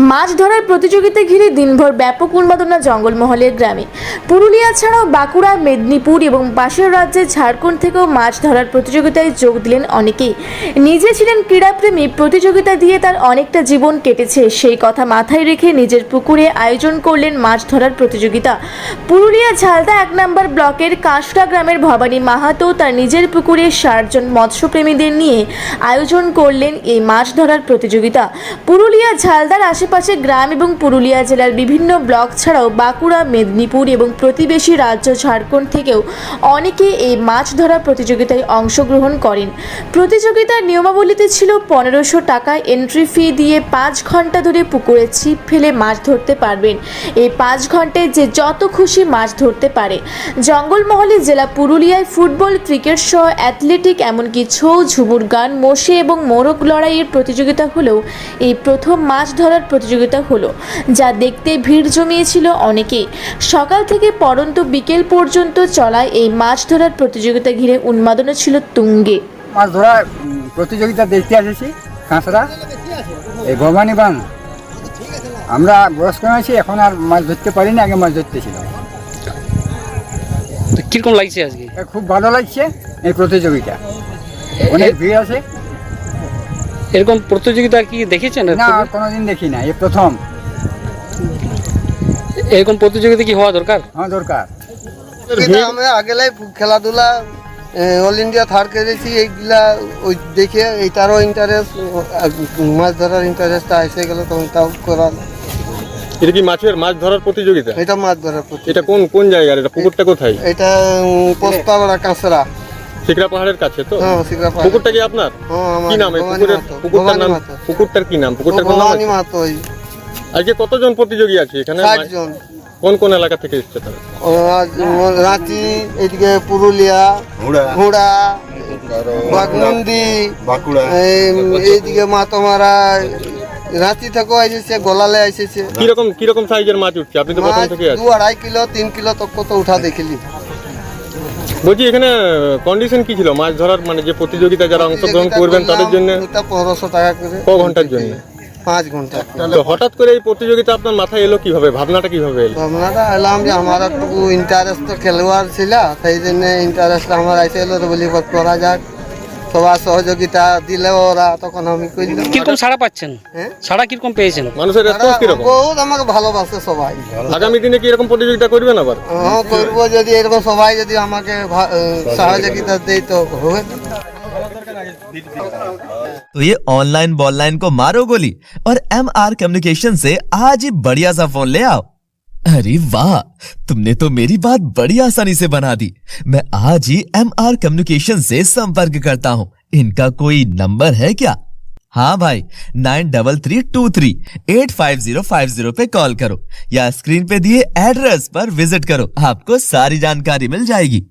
মাছ ধরার প্রতিযোগিতা ঘিরে দিনভর ব্যাপক উন্মাদনা জঙ্গলমহলের গ্রামে। পুরুলিয়া ছাড়াও বাঁকুড়া, মেদিনীপুর এবং পাশের রাজ্যে ঝাড়খণ্ড থেকেও মাছ ধরার প্রতিযোগিতায় যোগ দিলেন অনেকেই। নিজে ছিলেন ক্রীড়াপ্রেমী, প্রতিযোগিতা দিয়ে তার অনেকটা জীবন কেটেছে। সেই কথা মাথায় রেখে নিজের পুকুরে আয়োজন করলেন মাছ ধরার প্রতিযোগিতা। পুরুলিয়া ঝালদা এক নম্বর ব্লকের কাঁসরা গ্রামের ভবানী মাহাতো তার নিজের পুকুরে ষাটজন মৎস্যপ্রেমীদের নিয়ে আয়োজন করলেন এই মাছ ধরার প্রতিযোগিতা। পুরুলিয়া ঝালদার আশেপাশে গ্রাম এবং পুরুলিয়া জেলার বিভিন্ন ব্লক ছাড়াও বাঁকুড়া, মেদিনীপুর এবং প্রতিবেশী রাজ্য ঝাড়খণ্ড থেকেও অনেকে এই মাছ ধরা প্রতিযোগিতায় অংশগ্রহণ করেন। প্রতিযোগিতার নিয়মাবলীতে ছিল পনেরোশো টাকা এন্ট্রি ফি দিয়ে পাঁচ ঘণ্টা ধরে পুকুরে ছিপ ফেলে মাছ ধরতে পারবেন। এই পাঁচ ঘন্টায় যে যত খুশি মাছ ধরতে পারে। জঙ্গলমহলে জেলা পুরুলিয়ায় ফুটবল, ক্রিকেট সহ অ্যাথলেটিক এমনকি ছৌ ঝুমুর গান মোষে এবং মোরগ লড়াইয়ের প্রতিযোগিতা হলেও এই প্রথম মাছ ধরার প্রতিযোগিতা হলো যা দেখতে ভিড় জমিয়েছিল অনেকেই। সকাল থেকে পরন্ত বিকেল পর্যন্ত চলায় এই মাছ ধরার প্রতিযোগিতা ঘিরে উন্মাদনা ছিল তুঙ্গে। মাছ ধরা উম, প্রতিযোগিতা দেখতে এসেছি কাঁচরা এই ভবানী বান আমরা বয়স্ক হয়েছি এখন আর মাছ ধরতে পারিনি আগে মাছ ধরতেছিলাম। তো কীরকম লাগছে আজকে? খুব ভালো লাগছে এই প্রতিযোগিতা। অনেক ভিড় আছে। এরকম প্রতিযোগিতা কি দেখেছেন না কোনোদিন দেখি না এই প্রথম। এরকম প্রতিযোগিতা কি হওয়া দরকার? হ্যাঁ দরকার। আমরা আগেলাই খেলাধুলা অল ইন্ডিয়া থার্ড করেছি এইগুলা ওই দেখে এইটারও ইন্টারেস্ট মাছ ধরার ইন্টারেস্টটা এসে গেল তখন তাও করার। এটা কি মাছের মাছ ধরার প্রতিযোগিতা? এটা মাছ ধরার প্রতি এটা কোন কোন জায়গার? এটা পুকুরটা কোথায়? এটা পোস্তাবড়া কাঁচরা। শিকরা পাহাড়ের কাছে তো? হ্যাঁ শিকরা পাহাড়। পুকুরটা কি আপনার? হ্যাঁ আমার কি নাম এই পুকুরের পুকুরটার নাম পুকুরটার কি নাম? পুকুরটার কোন নাম ভবানী আছে? ওই আজকে কতজন প্রতিযোগী আছে এখানে? ষাট জন। কোন কোন এলাকা থেকে এসছে তারা? আজ রাঁচি এদিকে পুরুলিয়া হুড়া বাগমুন্দি এই- এইদিকে মাতমারা রাঁচি থেকেও এসেছে গোলালে এসেছে। কীরকম কীরকম সাইজের মাছ উঠছে? আপনি তো প্রথম মাছ থেকে দু আড়াই কিলো তিন কিলো তক কত উঠা দেখিলি। বলছি এখানে কন্ডিশন কি ছিল? মাছ ধরার মানে যে প্রতিযোগিতা যারা অংশগ্রহণ করবেন তাদের জন্য পনেরোশো টাকা করে ক ঘণ্টার জন্য? পাঁচ ঘণ্টা। তো হঠাৎ করে এই প্রতিযোগিতা আপনার মাথায় এলো কীভাবে? ভাবনাটা কীভাবে এলো? ভাবনাটা এলাম যে আমার একটু ইন্টারেস্ট তো খেলোয়াড় ছিল সেই জন্য ইন্টারেস্ট আমার আইসে এলো তো বলি করা যাক। সবার সহযোগিতা দিলে ওরা তখন আমি করলাম কিরকম সাড়া পাচ্ছেন হ্যাঁ? সাড়া কিরকম পেয়েছেন মানুষের রেসপন্স কিরকম বহুত আমাকে ভালোবাসে সবাই আগামী দিনে কি এরকম প্রতিযোগিতা করবেন আবার হ্যাঁ করবো যদি এরকম সবাই যদি আমাকে ভা- আহ, সহযোগিতা দেয় তো হবে तो ये ऑनलाइन बॉललाइन को मारो गोली और एम आर कम्युनिकेशन से आज ही बढ़िया सा फोन ले आओ अरे वाह, तुमने तो मेरी बात बड़ी आसानी से बना दी। मैं आज ही एम आर कम्युनिकेशन से संपर्क करता हूँ। इनका कोई नंबर है क्या? हाँ भाई, nine double three two three, eight five zero five zero पे कॉल करो या स्क्रीन पे दिए एड्रेस पर विज़िट करो। आपको सारी जानकारी मिल जाएगी।